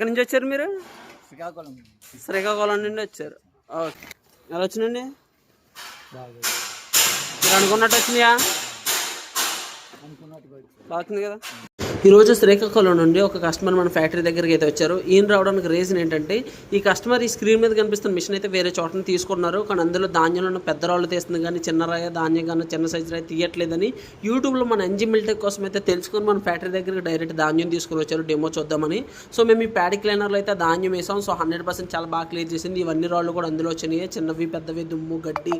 ఎక్కడి నుంచి వచ్చారు మీరు? శ్రీకాకుళం శ్రీకాకుళం నుండి వచ్చారు. ఓకే. ఎలా వచ్చినండి మీరు అనుకున్నట్టు వచ్చినాయా బాగుంది కదా? ఈరోజు శ్రీకాకుళం నుండి ఒక కస్టమర్ మన ఫ్యాక్టరీ దగ్గరికి అయితే వచ్చారు. ఈయన రావడానికి రీజన్ ఏంటంటే ఈ కస్టమర్ ఈ స్క్రీన్ మీద కనిపిస్తున్న మిషన్ అయితే వేరే చోట తీసుకున్నారు. కానీ అందులో ధాన్యంలో ఉన్న పెద్ద రాళ్ళు తీస్తుంది కానీ చిన్న రాయ ధాన్యం కానీ చిన్న సైజు రాయి తీయట్లేదని యూట్యూబ్లో మన ఎంజీ మిల్టెక్ కోసం అయితే తెలుసుకొని మన ఫ్యాక్టరీ దగ్గరికి డైరెక్ట్ ధాన్యం తీసుకుని వచ్చారు. డెమో చూద్దామని. సో మేము ఈ ప్యాడ్ క్లీనర్లో అయితే ధాన్యం వేసాం. సో హండ్రెడ్ పర్సెంట్ చాలా బాగా క్లియర్ చేసింది. ఇవన్నీ రాళ్ళు కూడా అందులో వచ్చినాయి. చిన్నవి పెద్దవి దుమ్ము గడ్డి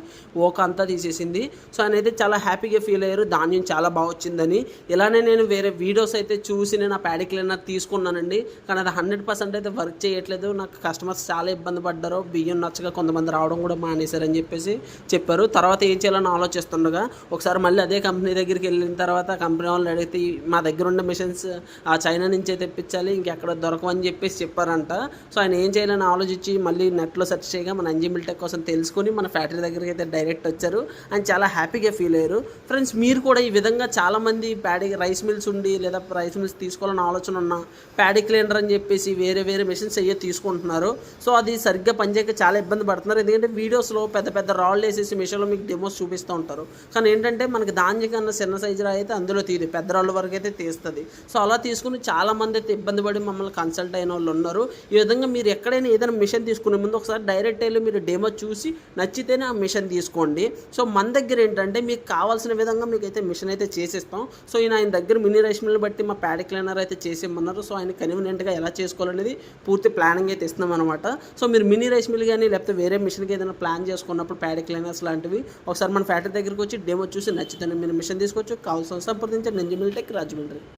ఓక అంతా తీసేసింది. సో ఆయన అయితే చాలా హ్యాపీగా ఫీల్ అయ్యారు. ధాన్యం చాలా బాగా వచ్చిందని. ఇలానే నేను వేరే వీడియోస్ అయితే చూసి నేను ఆ ప్యాడీ క్లీనర్ తీసుకున్నానండి. కానీ అది హండ్రెడ్ పర్సెంట్ అయితే వర్క్ చేయట్లేదు. నాకు కస్టమర్స్ చాలా ఇబ్బంది పడ్డారు. బియ్యం నచ్చక కొంతమంది రావడం కూడా మానేశారని చెప్పేసి చెప్పారు. తర్వాత ఏం చేయాలని ఆలోచిస్తుండగా ఒకసారి మళ్ళీ అదే కంపెనీ దగ్గరికి వెళ్ళిన తర్వాత కంపెనీ వాళ్ళని అడిగితే మా దగ్గర ఉన్న మిషన్స్ ఆ చైనా నుంచే తెప్పించాలి ఇంకెక్కడ దొరకవని చెప్పేసి చెప్పారంట. సో ఆయన ఏం చేయాలని ఆలోచించి మళ్ళీ నెట్లో సెర్చ్ చేయగా మన అంజిమిల్ టెక్ కోసం తెలుసుకొని మన ఫ్యాక్టరీ దగ్గరికి అయితే డైరెక్ట్ వచ్చారు. ఆయన చాలా హ్యాపీగా ఫీల్ అయ్యారు. ఫ్రెండ్స్ మీరు కూడా ఈ విధంగా చాలామంది ప్యాడీ రైస్ మిల్స్ ఉండి లేదా రైస్ మిల్స్ తీసుకోవాలని ఆలోచన ఉన్న ప్యాడీ క్లీనర్ అని చెప్పేసి వేరే వేరే మిషన్స్ అయ్యే తీసుకుంటున్నారు. సో అది సరిగ్గా పనిచేయక చాలా ఇబ్బంది పడుతున్నారు. ఎందుకంటే వీడియోస్లో పెద్ద పెద్ద రాళ్ళు వేసేసి మిషన్లో మీకు డెమోస్ చూపిస్తూ ఉంటారు. కానీ ఏంటంటే మనకి ధాన్యం కన్నా చిన్న సైజు రాయి అయితే అందులో తీయదు. పెద్ద రాళ్ళ వరకు అయితే తీస్తుంది. సో అలా తీసుకుని చాలామంది అయితే ఇబ్బంది పడి మమ్మల్ని కన్సల్ట్ అయిన వాళ్ళు ఉన్నారు. ఈ విధంగా మీరు ఎక్కడైనా ఏదైనా మిషన్ తీసుకునే ముందు ఒకసారి డైరెక్ట్ వెళ్ళి మీరు డెమో చూసి నచ్చితేనే ఆ మిషన్ తీసుకోండి. సో మన దగ్గర ఏంటంటే మీకు కావాల్సిన విధంగా మీకు అయితే మిషన్ అయితే చేసేస్తాం. సో ఈయన ఆయన దగ్గర మినీ రైస్ మిల్ బట్టి మా ప్యాడ్ క్లీనర్ అయితే చేసేయమన్నారు. సో ఆయన కన్వీనియంట్గా ఎలా చేసుకోవాలనేది పూర్తి ప్లానింగ్ అయితే ఇస్తున్నాం అనమాట సో మీరు మినీ రైస్ మిల్ కానీ లేకపోతే వేరే మిషన్కి ఏదైనా ప్లాన్ చేసుకున్నప్పుడు ప్యాడ్ క్లీనర్స్ లాంటివి ఒకసారి మన ఫ్యాక్టరీ దగ్గరికి వచ్చి డెమో చూసి నచ్చితేనే మీరు మిషన్ తీసుకోవచ్చు. కావాల్సిన సంప్రదించండి. నెంజి టెక్ రాజమండ్రి.